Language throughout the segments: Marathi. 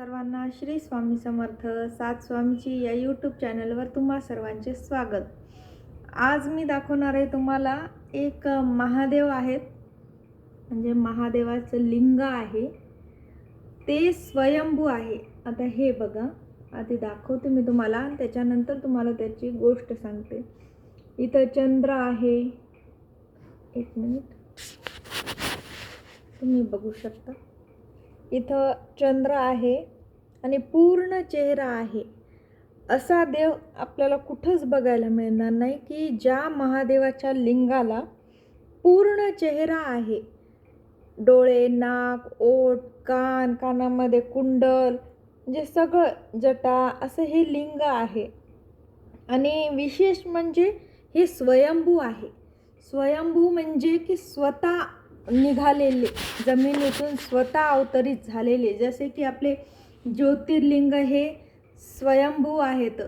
सर्वांना श्री स्वामी समर्थ सात स्वामीची या यूट्यूब चॅनलवर तुम्हा सर्वांचे स्वागत. आज मी दाखवणार आहे तुम्हाला एक महादेव आहेत. म्हणजे महादेवाचं लिंग आहे. ते स्वयंभू आहे. आता हे बघा. आधी दाखवते मी तुम्हाला. त्याच्यानंतर तुम्हाला त्याची गोष्ट सांगते. इथं चंद्र आहे. एक मिनिट. तुम्ही बघू शकता. इथं चंद्र आहे आणि पूर्ण चेहरा आहे. असा देव आपल्याला कुठंच बघायला मिळणार नाही की ज्या महादेवाच्या लिंगाला पूर्ण चेहरा आहे. डोळे नाक ओठ कान कानामध्ये कुंडल म्हणजे सगळं जटा असं हे लिंग आहे. आणि विशेष म्हणजे हे स्वयंभू आहे. स्वयंभू म्हणजे की स्वतः निघालेले जमिनीतून स्वतः अवतरित झालेले. जसे की आपले ज्योतिर्लिंग हे स्वयंभू आहेत.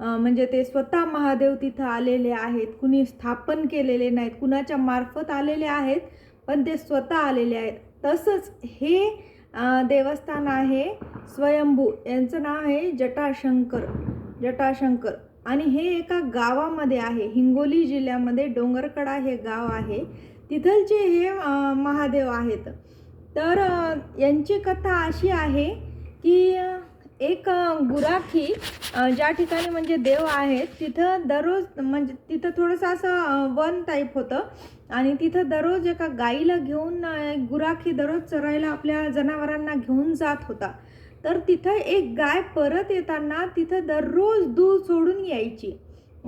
म्हणजे ते स्वतः महादेव तिथं आलेले आहेत. कुणी स्थापन केलेले नाहीत कुणाच्या मार्फत आलेले आहेत पण ते स्वतः आलेले आहेत. तसंच हे देवस्थान आहे स्वयंभू. यांचं नाव आहे जटाशंकर जटाशंकर. आणि हे एका गावामध्ये आहे. हिंगोली जिल्ह्यामध्ये डोंगरकडा हे गाव आहे. तिथलचे हे महादेव आहेत तर यांची कथा अशी आहे की एक गुराखी ज्या ठिकाणी म्हणजे देव आहेत तिथं दररोज म्हणजे तिथं थोडंसं असं वन टाईप होतं. आणि तिथं दररोज एका गाईला घेऊन एक गुराखी दररोज चरायला आपल्या जनावरांना घेऊन जात होता. तर तिथं एक गाय परत येताना तिथं दररोज दूध सोडून यायची.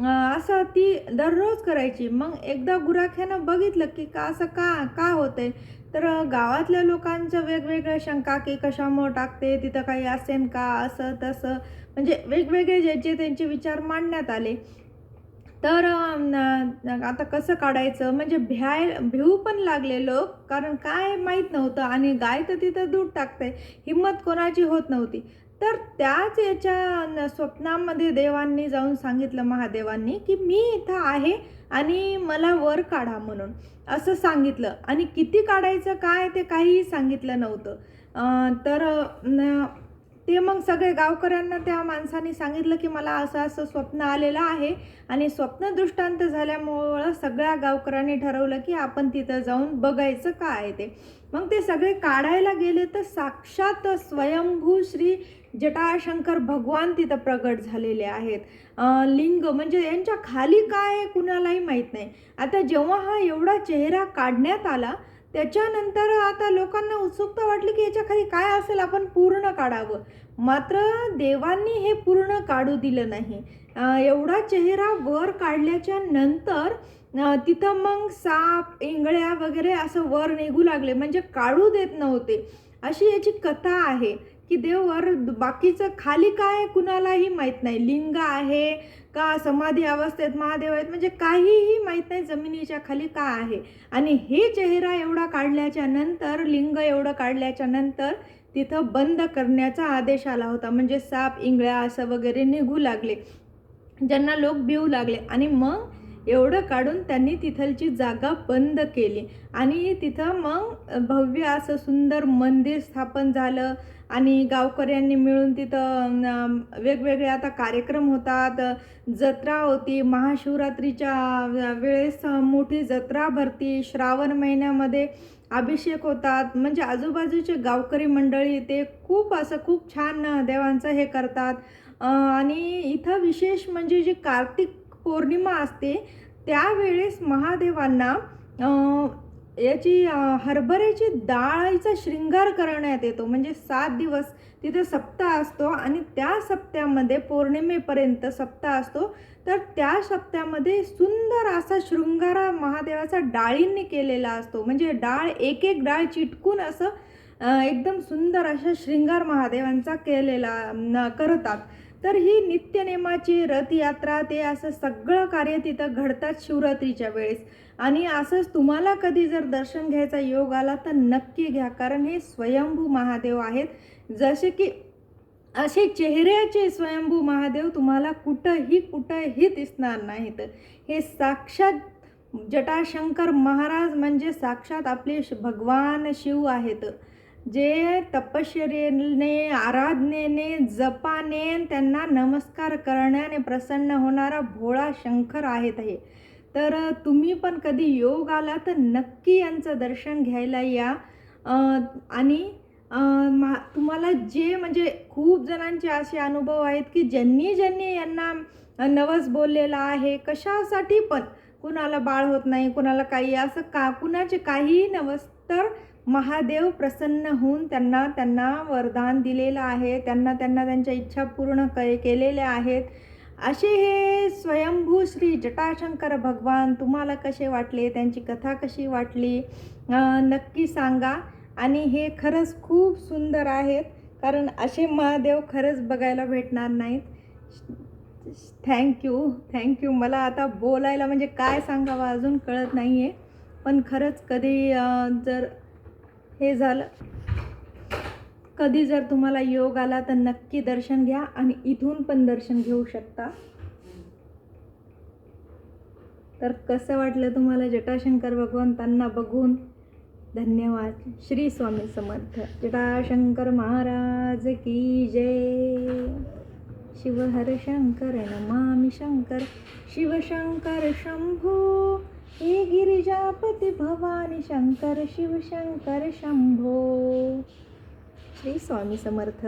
असं ती दररोज करायची. मग एकदा गुराख्यानं बघितलं की का असं का का होतंय? तर गावातल्या लोकांच्या वेगवेगळ्या शंका की कशामुळं टाकते तिथं काही असेन का असं तसं? म्हणजे वेगवेगळे ज्याचे त्यांचे विचार मांडण्यात आले. तर आता कसं काढायचं? म्हणजे भ्याय भिऊ पण लागले लोक. कारण काय माहीत नव्हतं. आणि गाय तर तिथं दूध टाकते हिंमत कोणाची होत नव्हती. तर त्याच याच्या न- स्वप्नामध्ये देवांनी जाऊन सांगितलं महादेवांनी की मी इथं आहे आणि मला वर काढा म्हणून. असं सांगितलं. आणि किती काढायचं काय ते काहीही सांगितलं नव्हतं. तर न- ते मग सगळे गावकऱ्यांना त्या माणसाने सांगितलं की मला असं असं स्वप्न आलेलं आहे. आणि स्वप्न दृष्टांत झाल्यामुळं सगळ्या गावकऱ्यांनी ठरवलं की आपण तिथं जाऊन बघायचं काय आहे ते. मग ते सगळे काढायला गेले तर साक्षात स्वयंभू श्री जटाशंकर भगवान तिथं प्रगट झालेले आहेत. लिंग म्हणजे यांच्या खाली काय आहे कुणालाही माहीत नाही. आता जेव्हा हा एवढा चेहरा काढण्यात आला त्याच्यानंतर आता लोकांना उत्सुकता वाटली की याच्या खाली काय असेल आपण पूर्ण काढावं. मात्र देवांनी हे पूर्ण काढू दिलं नाही. एवढा चेहरा वर काढल्याच्या नंतर तिथं मग साप इंगळ्या वगैरे असं वर निघू लागले. म्हणजे काढू देत नव्हते. अशी याची कथा आहे. की देववर बाकीचं खाली काय कुणालाही माहीत नाही. लिंग आहे का समाधी अवस्थेत महादेव आहेत म्हणजे काहीही माहीत नाही जमिनीच्या खाली काय आहे. आणि हे चेहरा एवढा काढल्याच्या नंतर लिंग एवढं काढल्याच्या नंतर तिथं बंद करण्याचा आदेश आला होता. म्हणजे साप इंगळ्या असं वगैरे निघू लागले. ज्यांना लोक भिवू लागले. आणि मग एवढं काढून त्यांनी तिथलची जागा बंद केली. आणि तिथं मग भव्य असं सुंदर मंदिर स्थापन झालं. आणि गावकऱ्यांनी मिळून तिथं वेगवेगळे आता कार्यक्रम होतात. जत्रा होती महाशिवरात्रीच्या वेळेस मोठी जत्रा भरती. श्रावण महिन्यामध्ये अभिषेक होतात. म्हणजे आजूबाजूचे गावकरी मंडळी ते खूप असं खूप छान देवांचं हे करतात. आणि इथं विशेष म्हणजे जे कार्तिक पौर्णिमा असते त्यावेळेस महादेवांना याची हरभऱ्याची डाळीचा शृंगार करण्यात येतो. म्हणजे सात दिवस तिथे सप्ताह असतो आणि त्या सप्त्यामध्ये पौर्णिमेपर्यंत सप्ताह असतो. तर त्या सप्त्यामध्ये सुंदर असा शृंगारा महादेवाचा डाळींनी केलेला असतो. म्हणजे डाळ एक एक डाळ चिटकून असं एकदम सुंदर अशा शृंगार महादेवांचा केलेला न- करतात. तर ही नित्यनेमाची रथयात्रा ते असं सगळं कार्य तिथं घडतात शिवरात्रीच्या वेळेस. आणि असंच तुम्हाला कधी जर दर्शन घ्यायचा योग आला तर नक्की घ्या कारण हे स्वयंभू महादेव आहेत. जसे की असे चेहऱ्याचे स्वयंभू महादेव तुम्हाला कुठंही कुठंही दिसणार नाहीत. हे साक्षात जटाशंकर महाराज म्हणजे साक्षात आपले श- भगवान शिव आहेत. जे तपश्चर्येने आराधनेने जपाने त्यांना नमस्कार करण्याने प्रसन्न होणारा भोळा शंकर आहेत हे. तर तुम्ही पण कधी योग आला तर नक्की यांचं दर्शन घ्यायला या. आणि मा तुम्हाला जे म्हणजे खूप जणांचे असे अनुभव आहेत की ज्यांनी ज्यांनी यांना नवस बोललेला आहे कशासाठी पण कुणाला बाळ होत नाही कुणाला काही असं का कुणाचे काहीही नवस तर महादेव प्रसन्न होऊन त्यांना त्यांना वरदान दिलेलं आहे. त्यांना त्यांना त्यांच्या इच्छा पूर्ण क केलेल्या आहेत. असे हे स्वयंभू श्री जटाशंकर भगवान तुम्हाला कसे वाटले? त्यांची कथा कशी वाटली? नक्की सांगा. आणि हे खरंच खूप सुंदर आहेत. कारण असे महादेव खरंच बघायला भेटणार नाहीत. थँक्यू थँक्यू मला आता बोलायला म्हणजे काय सांगावं अजून कळत नाही आहे पण खरंच कधी जर हे झालं. कधी जर तुम्हाला योग आला तर नक्की दर्शन घ्या आणि इथून पण दर्शन घेऊ शकता. तर कसं वाटलं तुम्हाला जटाशंकर भगवंतांना बघून? धन्यवाद. श्री स्वामी समर्थ. जटाशंकर महाराज की जय. शिवहर शंकर नमामि शंकर. शिवशंकर शंभू. हे भवानी शंकर शिवशंकर शंभो। श्री स्वामी समर्थ।